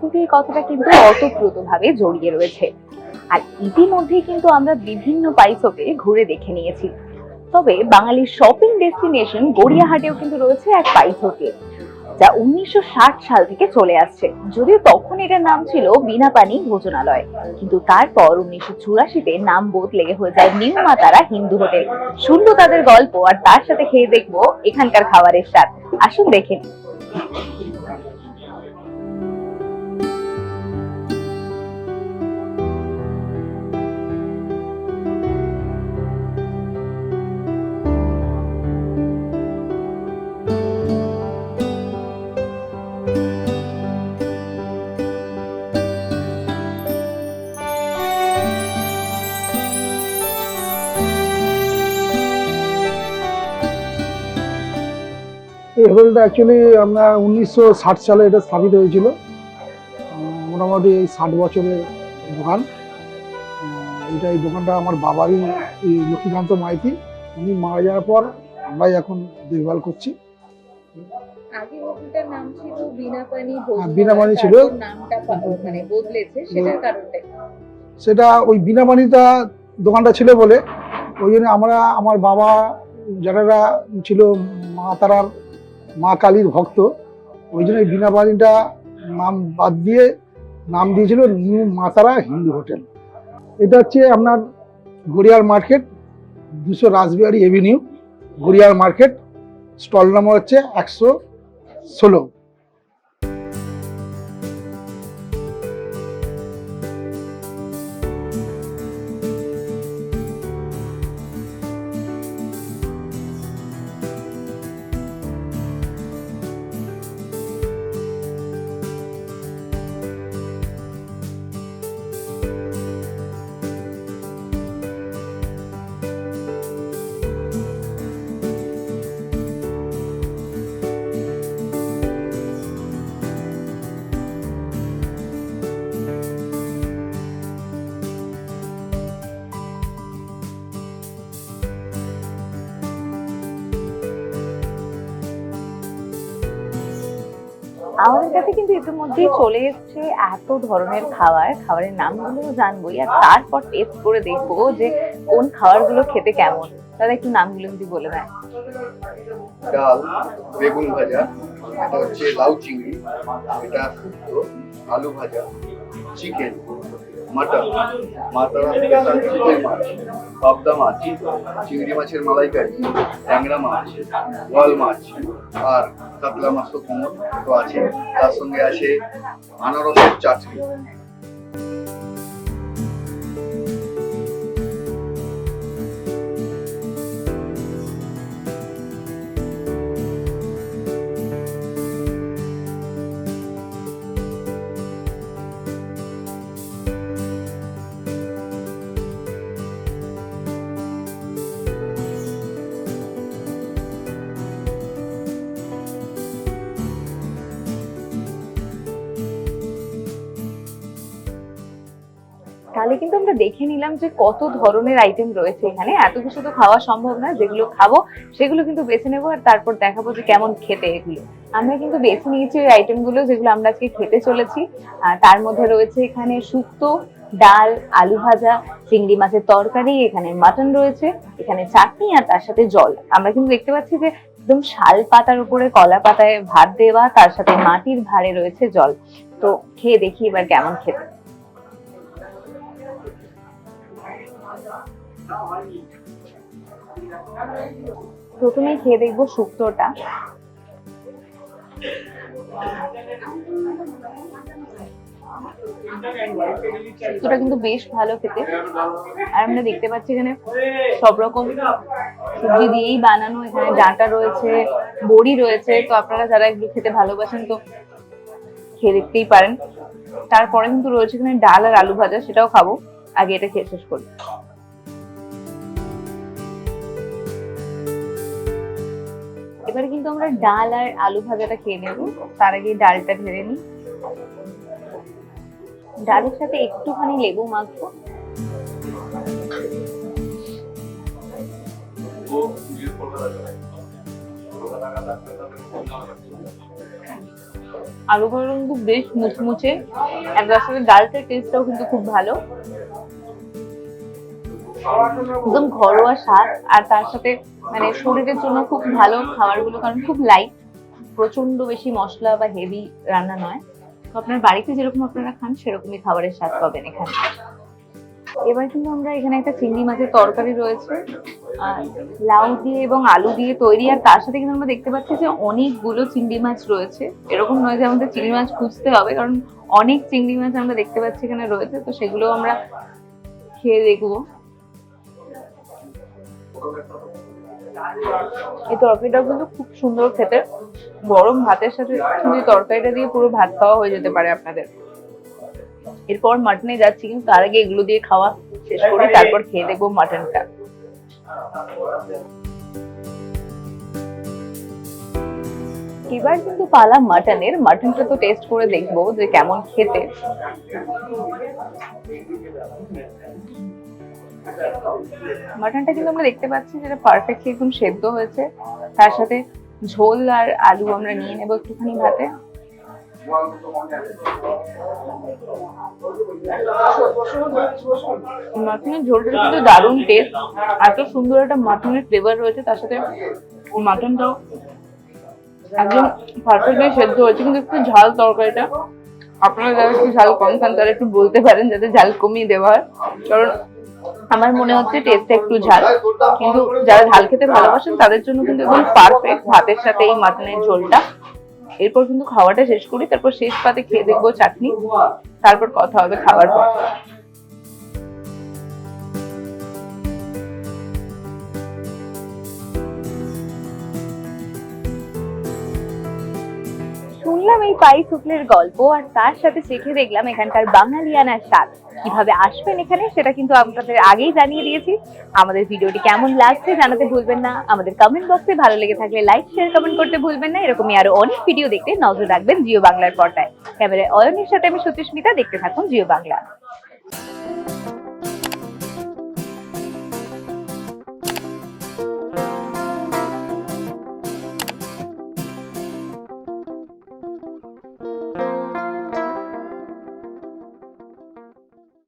Hotel কথাটা কিন্তু অতপ্রতভাবে জড়িয়ে রয়েছে। আর ইতিমধ্যেই কিন্তু আমরা বিভিন্ন পাইস হোটেল ঘুরে দেখে নিয়েছি। তবে বাঙালির শপিং ডেস্টিনেশন গড়িয়াহাটেও কিন্তু রয়েছে এক পাইস হোটেল যা উনিশশো ষাট সাল থেকে চলে আসছে। যদিও তখন এটার নাম ছিল বিনাপানি ভোজনালয়, কিন্তু তারপর উনিশশো চুরাশিতে নাম বদলে হয়ে যায় নিউ মাতারা হিন্দু হোটেল। শুনব তাদের গল্প আর তার সাথে খেয়ে দেখব এখানকার খাবারের স্বাদ। আসুন দেখে এই হোটেলটা অ্যাকচুয়ালি আমরা উনিশশো ষাট সালে এটা স্থাপিত হয়েছিল। মোটামুটি এই ষাট বছরের দোকান। এটা এই দোকানটা আমার বাবারই এই লক্ষ্মীকান্ত মাইতি উনি মারা যাওয়ার পর আমরাই এখন দেখভাল করছি। ছিল বিনাপানি হ্যাঁ, ছিল। সেটা ওই বিনাপানিটা দোকানটা ছিল বলে ওই জন্য আমরা আমার বাবা যারা ছিল মা তারার মা কালীর ভক্ত। ওই জন্য এই বিনাপানিটা নাম বাদ দিয়ে নাম দিয়েছিল নিউ মাতারা হিন্দু হোটেল। এটা হচ্ছে আপনার গড়িয়ার মার্কেট, দুশো রাসবিহারি এভিনিউ গড়িয়ার মার্কেট। স্টল নম্বর হচ্ছে একশো ষোলো। আমাদের কাছে কিন্তু ইতিমধ্যেই চলে এসছে এত ধরনের খাবার। খাবারের নামগুলো জানবোই। আর তারপর টেস্ট করে দেখব যে কোন খাবারগুলো খেতে কেমন। দাদা, একটু নামগুলো যদি বলে দেয় ডাল, বেগুন ভাজা, এটা হচ্ছে লাউ চিংড়ি, এটা আলু ভাজা, চিকেন। মাটন মাটন পাবদা মাছ, চিংড়ি মাছের মালাইকারি, ট্যাংরা মাছ, ওয়াল মাছ আর কাতলা মাছ তো কোমর তো আছে তার সঙ্গে আছে আনারসের চাটনি। তাহলে কিন্তু আমরা দেখে নিলাম যে কত ধরনের আইটেম রয়েছে এখানে। এত কিছু তো খাওয়া সম্ভব না, যেগুলো খাব সেগুলো কিন্তু বেছে নেব আর তারপর দেখাবো যে কেমন খেতে এগুলো। আমরা কিন্তু বেছে নিয়েছি ওই আইটেমগুলো যেগুলো আমরা আজকে খেতে চলেছি। তার মধ্যে রয়েছে এখানে শুক্তো, ডাল, আলু ভাজা, চিংড়ি মাছের তরকারি, এখানে মাটন রয়েছে, এখানে চাটনি আর তার সাথে জল। আমরা কিন্তু দেখতে পাচ্ছি যে একদম শাল পাতার উপরে কলা পাতায় ভাত দেওয়া, তার সাথে মাটির ভারে রয়েছে জল। তো খেয়ে দেখি এবার কেমন খেতে। প্রথমেই খেয়ে দেখব শুক্তোটা। শুক্তোটা কিন্তু বেশ ভালো খেতে। আর আমরা দেখতে পাচ্ছি এখানে সব রকম সবজি দিয়েই বানানো। এখানে ডাঁটা রয়েছে, বড়ি রয়েছে। তো আপনারা যারা এগুলো খেতে ভালোবাসেন তো খেয়ে দেখতেই পারেন। তারপরে কিন্তু রয়েছে এখানে ডাল আর আলু ভাজা, সেটাও খাব। আগে এটা খেয়ে শেষ করি। এবারে কিন্তু আমরা ডাল আর আলু ভাজাটা খেয়ে নেব। তার আগে ডালটা ঢেলে নিই। ডালের সাথে একটুখানি লেবু মাখবো। আলুগুলো কিন্তু বেশ মুচমুচে। আর তার সাথে ডালটার টেস্টটাও কিন্তু খুব ভালো। একদম ঘরোয়া স্বাদ। আর তার সাথে মানে শরীরের জন্য খুব ভালো খাবারগুলো, কারণ খুব লাইট প্রচণ্ড বেশি মশলা বা হেভি রান্না নয়। তো আপনার বাড়িতে যেরকম আপনারা খান, সেরকমই খাবারের স্বাদ পাবেন এখানে। এবার কিন্তু আমরা এখানে একটা চিংড়ি মাছের তরকারি রয়েছে। লাউ দিয়ে এবং আলু দিয়ে তৈরি, আর তার সাথে কিন্তু আমরা দেখতে পাচ্ছি যে অনেকগুলো চিংড়ি মাছ রয়েছে। এরকম নয় যে আমাদের চিংড়ি মাছ খুঁজতে হবে, কারণ অনেক চিংড়ি মাছ আমরা দেখতে পাচ্ছি এখানে রয়েছে। তো সেগুলো আমরা খেয়ে দেখব। এই তরকারিটা কিন্তু খুব সুন্দর খেতে। গরম ভাতের সাথে কিন্তু তরকারিটা দিয়ে পুরো ভাত খাওয়া হয়ে যেতে পারে আপনাদের। এরপর মাটনে যাচ্ছি, কিন্তু তার আগে এগুলো দিয়ে খাওয়া শেষ করি, তারপর খেয়ে দেখব মাটনটা। এবার কিন্তু পালা মাটনের, মাটনটা তো টেস্ট করে দেখব যে কেমন খেতে। মাটনটা কিন্তু আমরা দেখতে পাচ্ছি যেটা পারফেক্টলি একদম সেদ্ধ হয়েছে। তার সাথে ঝোল আর আলু আমরা নিয়ে নেব একটুখানি ভাতে। মাটনের ঝোলটা কিন্তু দারুণ টেস্ট এত সুন্দর একটা মাটনের ফ্লেভার রয়েছে। তার সাথে মাটনটাও একদম পারফেক্টলি সেদ্ধ হয়েছে। কিন্তু একটু ঝাল তরকারিটা। আপনারা যারা একটু ঝাল কম খান, তারা একটু বলতে পারেন যাতে ঝাল কমিয়ে দেওয়া হয়। কারণ আমার মনে হচ্ছে টেস্টটা একটু ঝাল। কিন্তু যারা ঝাল খেতে ভালোবাসেন, তাদের জন্য কিন্তু একদম পারফেক্ট ভাতের সাথে এই মাটনের ঝোলটা। এরপর কিন্তু খাওয়াটা শেষ করি, তারপর শেষ পাতে খেয়ে দেখব চাটনি। তারপর কথা হবে খাওয়ার পর। শুনলাম এই পাই শুকলের গল্প আর তার সাথে শিখে দেখলাম এখানকার বাঙালিয়ানার স্বাদ। কীভাবে আসবেন এখানে সেটা কিন্তু আপনাদের আগেই জানিয়ে দিয়েছি। আমাদের ভিডিওটি কেমন লাগছে জানাতে ভুলবেন না। আমাদের কমেন্ট বক্সে ভালো লেগে থাকলে লাইক শেয়ার কমেন্ট করতে ভুলবেন না। এরকমই আরও অনেক ভিডিও দেখতে নজর রাখবেন জিও বাংলার পর্দায়। ক্যামেরায় অয়নের সাথে আমি সতীস্মিতা দেখতে থাকুন জিও বাংলা।